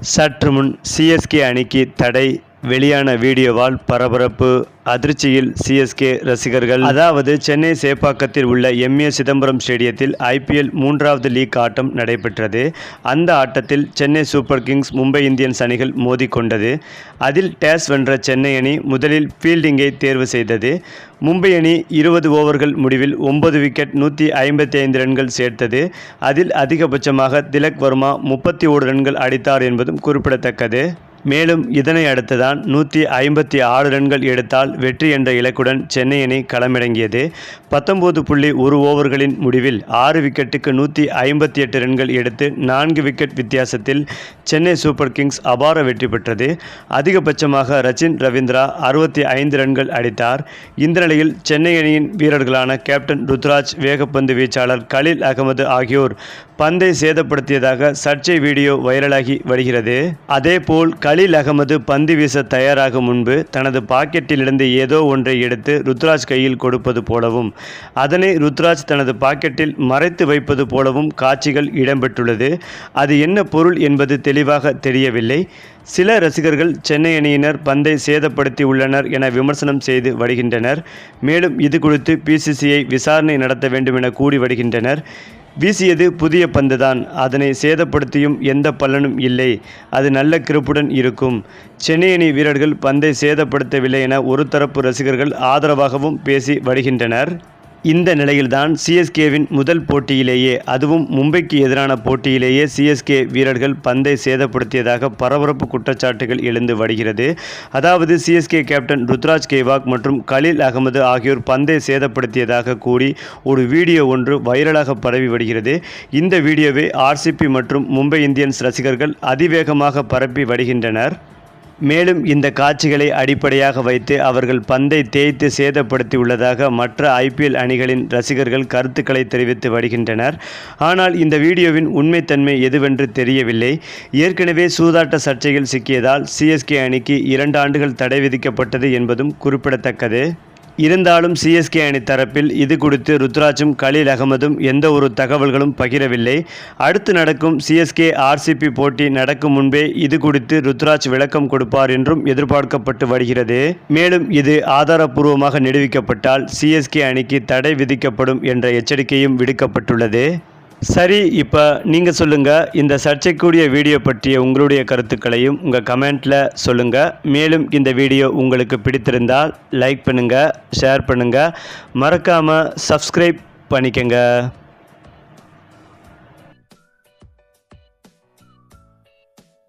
சற்று முன் சிஎஸ்கே அணிக்கு தடை வெளியான வீடியோவால் பரபரப்பு. அதிர்ச்சியில் சிஎஸ்கே ரசிகர்கள். அதாவது சென்னை சேப்பாக்கத்தில் உள்ள எம்ஏ சிதம்பரம் ஸ்டேடியத்தில் ஐபிஎல் மூன்றாவது லீக் ஆட்டம் நடைபெற்றது. அந்த ஆட்டத்தில் Chennai Super Kings Mumbai Indians அணிகள் மோதிக்கொண்டது. அதில் டேஸ் வென்ற சென்னை அணி முதலில் ஃபீல்டிங்கை தேர்வு செய்தது. மும்பை அணி இருபது ஓவர்கள் முடிவில் ஒன்பது விக்கெட் நூற்றி ஐம்பத்தி ஐந்து ரன்கள் சேர்த்தது. அதில் அதிகபட்சமாக திலக் வர்மா முப்பத்தி ஓரு ரன்கள் அடித்தார் என்பதும் குறிப்பிடத்தக்கது. மேலும் இதனை அடுத்துதான் நூற்றி ஐம்பத்தி ஆறு ரன்கள் எடுத்தால் வெற்றி என்ற இலக்குடன் சென்னை அணி களமிறங்கியது. பத்தொன்பது புள்ளி ஒரு ஓவர்களின் முடிவில் ஆறு விக்கெட்டுக்கு நூற்றி ஐம்பத்தி எட்டு ரன்கள் எடுத்து நான்கு விக்கெட் வித்தியாசத்தில் சென்னை சூப்பர் கிங்ஸ் அபார வெற்றி பெற்றது. அதிகபட்சமாக ரச்சின் ரவீந்திரா அறுபத்தி ஐந்து ரன்கள் அடித்தார். இந்த நிலையில் சென்னை அணியின் வீரர்களான கேப்டன் ருத்ராஜ் வேகப்பந்து வீச்சாளர் கலீல் அகமது ஆகியோர் பந்தை சேதப்படுத்தியதாக சர்ச்சை வீடியோ வைரலாகி வருகிறது. அதேபோல் கலீல் அகமது பந்து வீச தயாராகும் முன்பு தனது பாக்கெட்டிலிருந்து ஏதோ ஒன்றை எடுத்து ருத்ராஜ் கையில் கொடுப்பது போலவும் அதனை ருத்ராஜ் தனது பாக்கெட்டில் மறைத்து வைப்பது போலவும் காட்சிகள் இடம்பெற்றுள்ளது. அது என்ன பொருள் என்பது தெளிவாக தெரியவில்லை. சில ரசிகர்கள் சென்னை அணியினர் பந்தை சேதப்படுத்தி உள்ளனர் என விமர்சனம் செய்து வருகின்றனர். மேலும் இது குறித்து பிசிசிஐ விசாரணை நடத்த வேண்டும் என கூறி வருகின்றனர். வீசியது புதிய பந்துதான். அதனை சேதப்படுத்தியும் எந்த பலனும் இல்லை. அது நல்ல கிருப்புடன் இருக்கும். சென்னை அணி வீரர்கள் பந்தை சேதப்படுத்தவில்லை என ஒரு தரப்பு ரசிகர்கள் ஆதரவாகவும் பேசி வருகின்றனர். இந்த நிலையில்தான் சிஎஸ்கேவின் முதல் போட்டியிலேயே அதுவும் மும்பைக்கு எதிரான போட்டியிலேயே சிஎஸ்கே வீரர்கள் பந்தை சேதப்படுத்தியதாக பரபரப்பு குற்றச்சாட்டுகள் எழுந்து வருகிறது. அதாவது சிஎஸ்கே கேப்டன் ருத்ராஜ் கேவாக் மற்றும் கலீல் அகமது ஆகியோர் பந்தை சேதப்படுத்தியதாக கூறி ஒரு வீடியோ ஒன்று வைரலாக பரவி வருகிறது. இந்த வீடியோவை ஆர்சிபி மற்றும் மும்பை இந்தியன்ஸ் ரசிகர்கள் அதிவேகமாக பரப்பி வருகின்றனர். மேலும் இந்த காட்சிகளை அடிப்படையாக வைத்து அவர்கள் பந்தை தேய்த்து சேதப்படுத்தியுள்ளதாக மற்ற ஐபிஎல் அணிகளின் ரசிகர்கள் கருத்துக்களை தெரிவித்து வருகின்றனர். ஆனால் இந்த வீடியோவின் உண்மைத்தன்மை எதுவென்று தெரியவில்லை. ஏற்கனவே சூதாட்ட சர்ச்சையில் சிக்கியதால் சிஎஸ்கே அணிக்கு இரண்டு ஆண்டுகள் தடை விதிக்கப்பட்டது என்பதும் குறிப்பிடத்தக்கது. இருந்தாலும் சிஎஸ்கே அணி தரப்பில் இது குறித்து ருத்ராஜும் கலீல் அகமதும் எந்த ஒரு தகவல்களும் பகிரவில்லை. அடுத்து நடக்கும் சிஎஸ்கே ஆர்சிபி போட்டி நடக்கும் முன்பே இது குறித்து ருத்ராஜ் விளக்கம் கொடுப்பார் என்றும் எதிர்பார்க்கப்பட்டு வருகிறது. மேலும் இது ஆதாரப்பூர்வமாக நிரூபிக்கப்பட்டால் சிஎஸ்கே அணிக்கு தடை விதிக்கப்படும் என்ற எச்சரிக்கையும் விடுக்கப்பட்டுள்ளது. சரி இப்போ நீங்கள் சொல்லுங்கள் இந்த சர்ச்சைக்குரிய வீடியோ பற்றிய உங்களுடைய கருத்துக்களையும் உங்கள் கமெண்ட்டில் சொல்லுங்கள் மேலும் இந்த வீடியோ உங்களுக்கு பிடித்திருந்தால் லைக் பண்ணுங்கள் ஷேர் பண்ணுங்கள் மறக்காமல் சப்ஸ்கிரைப் பண்ணிக்கங்க.